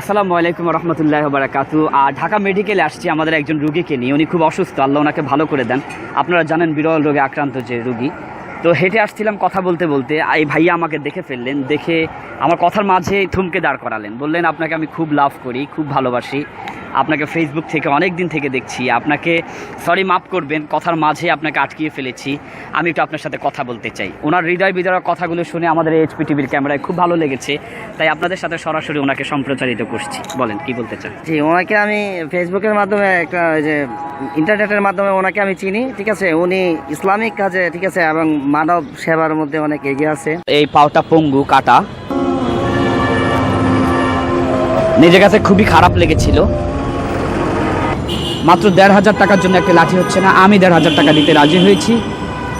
আসসালামু আলাইকুম রহমতুল্লাহ বারাকাতু ঢাকা মেডিকেলে আসছি আমাদের একজন রুগীকে নিয়ে। উনি খুব অসুস্থ, আল্লাহ ওনাকে ভালো করে দেন। আপনারা জানেন বিরল রোগে আক্রান্ত যে রুগী। তো হেঁটে আসছিলাম কথা বলতে বলতে, এই ভাইয়া আমাকে দেখে ফেললেন, দেখে আমার কথার মাঝে থমকে দাঁড় করালেন। বললেন, আপনাকে আমি খুব লাভ করি, খুব ভালোবাসি। আপনাকে ফেসবুক থেকে অনেক দিন থেকে দেখছি। আপনাকে সরি মাফ করবেন কথার মাঝে আপনাকে আটকিয়ে ফেলেছি। আমি একটু আপনার সাথে কথা বলতে চাই। ওনার হৃদয় বিদার কথাগুলো শুনে আমাদের এইচপি টিভির ক্যামেরায় খুব ভালো লেগেছে। তাই আপনাদের সাথে সরাসরি ওনাকে সম্প্রচারিত করছি। বলেন কি বলতে চান? জি ওনাকে আমি ফেসবুকের মাধ্যমে একটা যে ইন্টারনেটের মাধ্যমে ওনাকে আমি চিনি ঠিক আছে? উনি ইসলামিক কাজে ঠিক আছে? এবং মানব সেবার মধ্যে অনেক এগিয়ে আছে। এই পাওটা পঙ্গু কাটা। নিজের কাছে খুবই খারাপ লেগেছিল। মাত্র দেড় হাজার টাকার জন্য একটা লাঠি হচ্ছে না। আমি দেড় হাজার টাকা দিতে রাজি হয়েছি।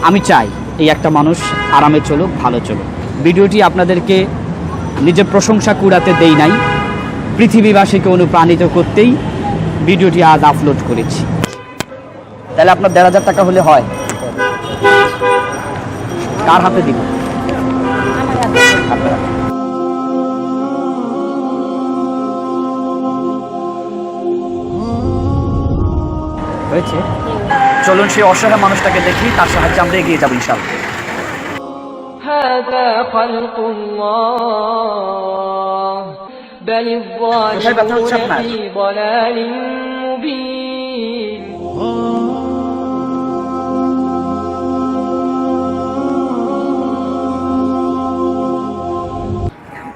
আমি চাই এই একটা মানুষ আরামে চলুক, ভালো চলুক। ভিডিওটি আপনাদেরকে নিজের প্রশংসা কুড়াতে দেই নাই। পৃথিবীবাসীকে অনুপ্রাণিত করতেই ভিডিওটি আজ আপলোড করেছি। তাহলে আপনার দেড় হাজার টাকা হলে হয়। কার হাতে দিব? আপনার চলুন সেই অসহায় মানুষটাকে দেখি তার সাহায্যে আমরা এগিয়ে যাব ইনশাল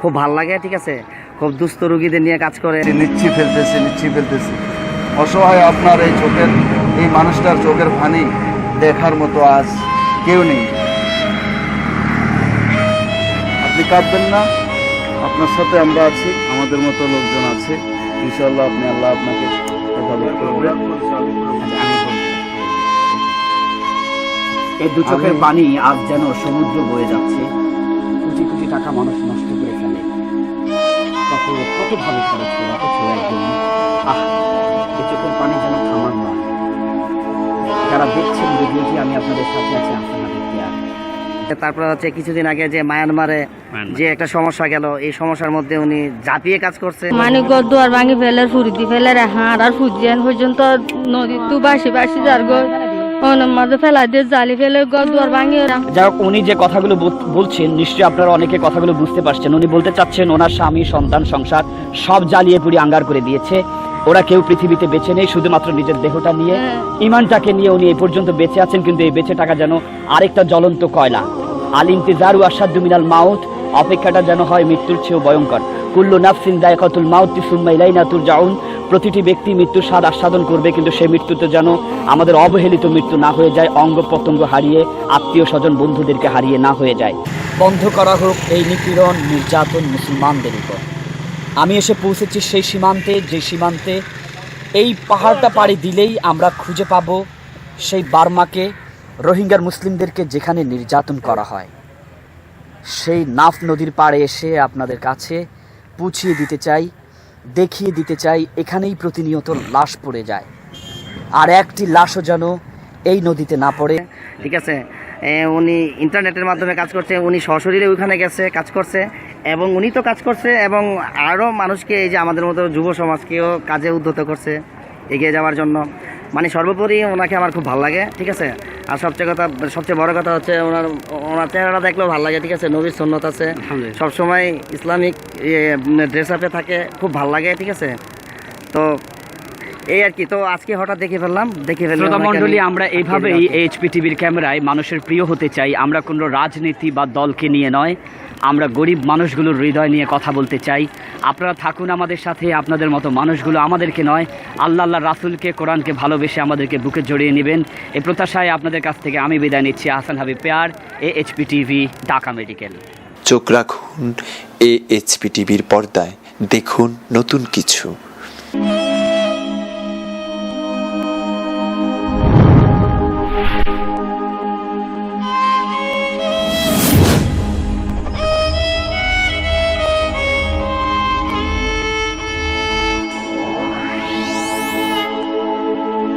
খুব ভালো লাগে ঠিক আছে? খুব দুস্থ রুগীদের নিয়ে কাজ করে। নিচ্ছি ফেলতেছে নিচ্ছি ফেলতেছে। অসহায় আপনার এই চোখের এই মানুষটার চোখের পানি দেখার মতো আজ কেউ নেই। আপনি কাঁদবেন না আপনার সাথে আমরা আছি আমাদের মতো লোকজন আছে। ইনশাল্লাহ আপনি আল্লাহ আপনাকে এই দু চোখের পানি আজ যেন সমুদ্র বয়ে যাচ্ছে কোটি কোটি টাকা মানুষ নষ্ট করে ফেলে। কত ভালো খরচ করে অথচ আমি আপনাদের সাথে আছি আর হচ্ছে কিছুদিন আগে যে মায়ানমারে যে একটা সমস্যা গেল এই সমস্যার মধ্যে উনি ঝাঁপিয়ে কাজ করছে। মানে গর দুয়ার ভাঙি ফেলে ফুরিতি ফেলে রে হাঁড় আর ফুজিয়ান পর্যন্ত নদী তু বাসি বাসি যার মাঝে ফেলা দিয়ে জালি ফেলে দুয়ার ভাঙি ওরা। যাই হোক উনি যে কথাগুলো বলছেন নিশ্চয়ই আপনারা অনেকে কথাগুলো বুঝতে পারছেন। উনি বলতে চাচ্ছেন ওনার স্বামী সন্তান সংসার সব জ্বালিয়ে পুড়ি আঙ্গার করে দিয়েছে। ওরা কেউ পৃথিবীতে বেঁচে নেই শুধুমাত্র নিজের দেহটা নিয়ে ইমানটাকে নিয়ে উনি এই পর্যন্ত বেঁচে আছেন কিন্তু এই বেঁচে টাকা যেন আরেকটা জ্বলন্ত কয়লা। আল ইন্তিজারু আসাদু মিনাল মাউত অপেক্ষাটা যেন হয় মৃত্যুর চেয়েও ভয়ঙ্কর। কুল্লু নাফসিন দায়কাতুল মাউত সুম্মা ইলাইনা তুরজাউন প্রতিটি ব্যক্তি মৃত্যুর স্বাদ আস্বাদন করবে কিন্তু সে মৃত্যুতে যেন আমাদের অবহেলিত মৃত্যু না হয়ে যায় অঙ্গ প্রত্যঙ্গ হারিয়ে আত্মীয় স্বজন বন্ধুদেরকে হারিয়ে না হয়ে যায়। বন্ধ করা হোক এই নিপীড়ন নির্যাতন মুসলমানদের উপর। আমি এসে পৌঁছেছি সেই সীমান্তে, যে সীমান্তে এই পাহাড়টা পাড়ি দিলেই আমরা খুঁজে পাব সেই বার্মাকে, রোহিঙ্গার মুসলিমদেরকে যেখানে নির্যাতন করা হয়। সেই নাফ নদীর পাড়ে এসে আপনাদের কাছে পুছিয়ে দিতে চাই, দেখিয়ে দিতে চাই, এখানেই প্রতিনিয়ত লাশ পড়ে যায়। আর একটি লাশও যেন এই নদীতে না পড়ে। ঠিক আছে? উনি ইন্টারনেটের মাধ্যমে কাজ করছে উনি সশরীরে ওইখানে গেছে কাজ করছে এবং উনি তো কাজ করছে এবং আরও মানুষকে এই যে আমাদের মতো যুব সমাজকেও কাজে উদ্ধত করছে এগিয়ে যাওয়ার জন্য। মানে সর্বোপরি ওনাকে আমার খুব ভালো লাগে ঠিক আছে? আর সবচেয়ে কথা সবচেয়ে বড় কথা হচ্ছে ওনার ওনার চেহারাটা দেখলেও ভালো লাগে ঠিক আছে? নবীর সন্ন্যত আছে। সবসময় ইসলামিক ড্রেস আপে থাকে খুব ভালো লাগে ঠিক আছে? এই আর কি তো আজকে হঠাৎ দেখে ফেললাম দেখে ফেললাম শ্রোতা মণ্ডলী আমরা এইভাবেই। এইচপি টিভির ক্যামেরায় মানুষের প্রিয় হতে চাই আমরা কোনো রাজনীতি বা দলকে নিয়ে নয় আমরা গরিব মানুষগুলোর হৃদয় নিয়ে কথা বলতে চাই। আপনারা থাকুন আমাদের সাথে আপনাদের মতো মানুষগুলো আমাদেরকে নয় আল্লাহ আল্লাহ রাসুলকে কোরআনকে ভালোবেসে আমাদেরকে বুকে জড়িয়ে নেবেন। এই প্রত্যাশায় আপনাদের কাছ থেকে আমি বিদায় নিচ্ছি হাসান হাবিব পেয়ার এ H P TV Dhaka medical. চোখ রাখুন এ এইচপি টিভির পর্দায় দেখুন নতুন কিছু।